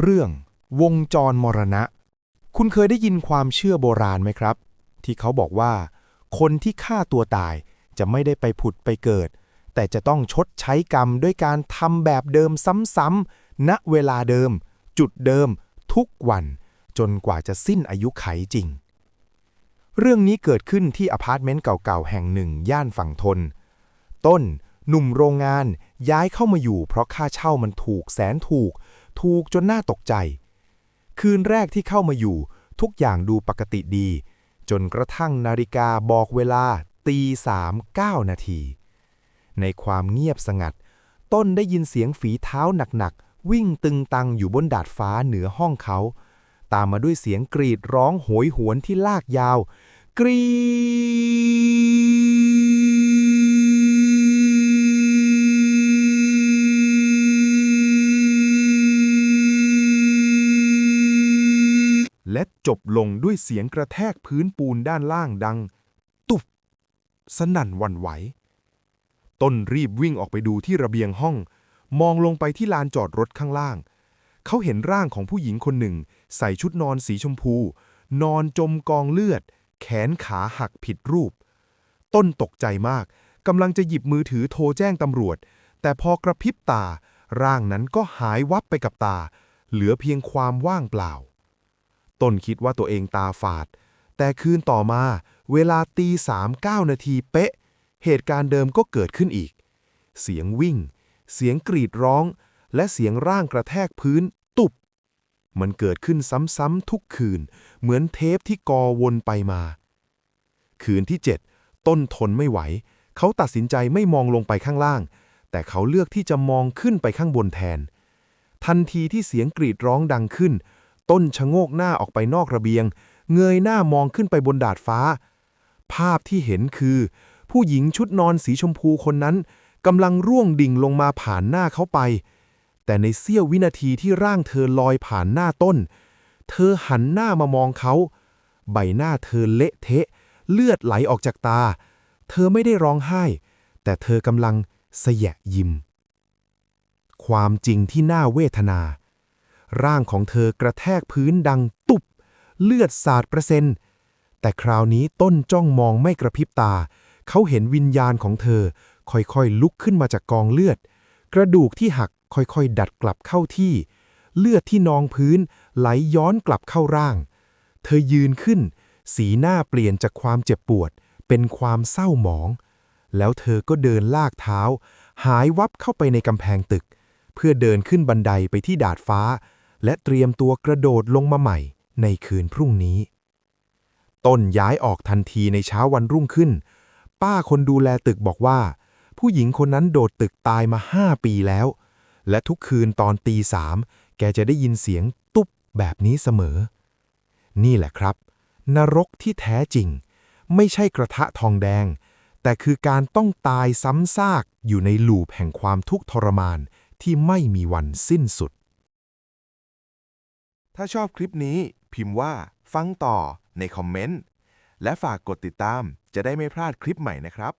เรื่อง วงจรมรณะ คุณเคยได้ยินความเชื่อโบราณไหมครับ ที่เขาบอกว่า คนที่ฆ่าตัวตายจะไม่ได้ไปผุดไปเกิด แต่จะต้องชดใช้กรรมด้วยการทำแบบเดิมซ้ำๆณเวลาเดิม จุดเดิม ทุกวัน จนกว่าจะสิ้นอายุไขจริง เรื่องนี้เกิดขึ้นที่อพาร์ตเมนต์เก่าๆแห่งหนึ่ง ย่านฝั่งทน ต้นหนุ่มโรงงานย้ายเข้ามาอยู่เพราะค่าเช่ามันถูกแสนถูก ถูกจนน่าตกใจ คืนแรกที่เข้ามาอยู่ ทุกอย่างดูปกติดี จนกระทั่งนาฬิกาบอกเวลาตีสามเก้านาที ในความเงียบสงัด ต้นได้ยินเสียงฝีเท้าหนักๆ วิ่งตึงตังอยู่บนดาดฟ้าเหนือห้องเขา ตามมาด้วยเสียงกรีดร้องโหยหวนที่ลากยาว กรีด และจบลงด้วยเสียงกระแทกพื้นปูนด้านล่างดัง ตุบ สนั่นวันไหว ต้นรีบวิ่งออกไปดูที่ระเบียงห้อง มองลงไปที่ลานจอดรถข้างล่าง เขาเห็นร่างของผู้หญิงคนหนึ่ง ใส่ชุดนอนสีชมพู นอนจมกองเลือด แขนขาหักผิดรูป ต้นตกใจมากกำลังจะหยิบมือถือโทรแจ้งตำรวจ แต่พอกระพริบตา ร่างนั้นก็หายวับไปกับตา เหลือเพียงความว่างเปล่า ต้นคิดว่าตัวเองตาฝาด แต่คืนต่อมา เวลาตีสามเก้านาทีเป๊ะ เหตุการณ์เดิมก็เกิดขึ้นอีก เสียงวิ่ง เสียงกรีดร้อง และเสียงร่างกระแทกพื้น ตุบ มันเกิดขึ้นซ้ำๆทุกคืน เหมือนเทปที่กอวนไปมา คืนที่เจ็ดต้นทนไม่ไหว เขาตัดสินใจไม่มองลงไปข้างล่าง แต่เขาเลือกที่จะมองขึ้นไปข้างบนแทน ทันทีที่เสียงกรีดร้องดังขึ้น ต้นชะโงกหน้าออกไปนอกระเบียง เงยหน้ามองขึ้นไปบนดาดฟ้า ภาพที่เห็นคือ ผู้หญิงชุดนอนสีชมพูคนนั้นกำลังร่วงดิ่งลงมาผ่านหน้าเขาไป แต่ในเสี้ยววินาทีที่ร่างเธอลอยผ่านหน้าต้น เธอหันหน้ามามองเขา ใบหน้าเธอเละเทะ เลือดไหลออกจากตา เธอไม่ได้ร้องไห้ แต่เธอกำลังเสยะยิ้ม ความจริงที่น่าเวทนา ร่างของเธอกระแทกพื้นดังตุบ เลือดสาดประเซนแต่คราวนี้ต้นจ้องมองไม่กระพริบตา เขาเห็นวิญญาณของเธอ ค่อยๆลุกขึ้นมาจากกองเลือด กระดูกที่หักค่อยๆ ดัดกลับเข้าที่ เลือดที่นองพื้นไหลย้อนกลับเข้าร่าง เธอยืนขึ้น สีหน้าเปลี่ยนจากความเจ็บปวด เป็นความเศร้าหมอง แล้วเธอก็เดินลากเท้า หายวับเข้าไปในกำแพงตึก เพื่อเดินขึ้นบันไดไปที่ดาดฟ้า และเตรียมตัวกระโดดลงมาใหม่ในคืนพรุ่งนี้ ต้นย้ายออกทันทีในเช้าวันรุ่งขึ้น ป้าคนดูแลตึกบอกว่า ผู้หญิงคนนั้นโดดตึกตายมาห้าปีแล้ว และทุกคืนตอนตีสามแกจะได้ยินเสียงตุ๊บแบบนี้เสมอ นี่แหละครับ นรกที่แท้จริง ไม่ใช่กระทะทองแดง แต่คือการต้องตายซ้ำซากอยู่ในลูปแห่งความทุกข์ทรมานที่ไม่มีวันสิ้นสุด ถ้าชอบคลิปนี้พิมพ์ว่าฟังต่อในคอมเมนต์ และฝากกดติดตามจะได้ไม่พลาดคลิปใหม่นะครับ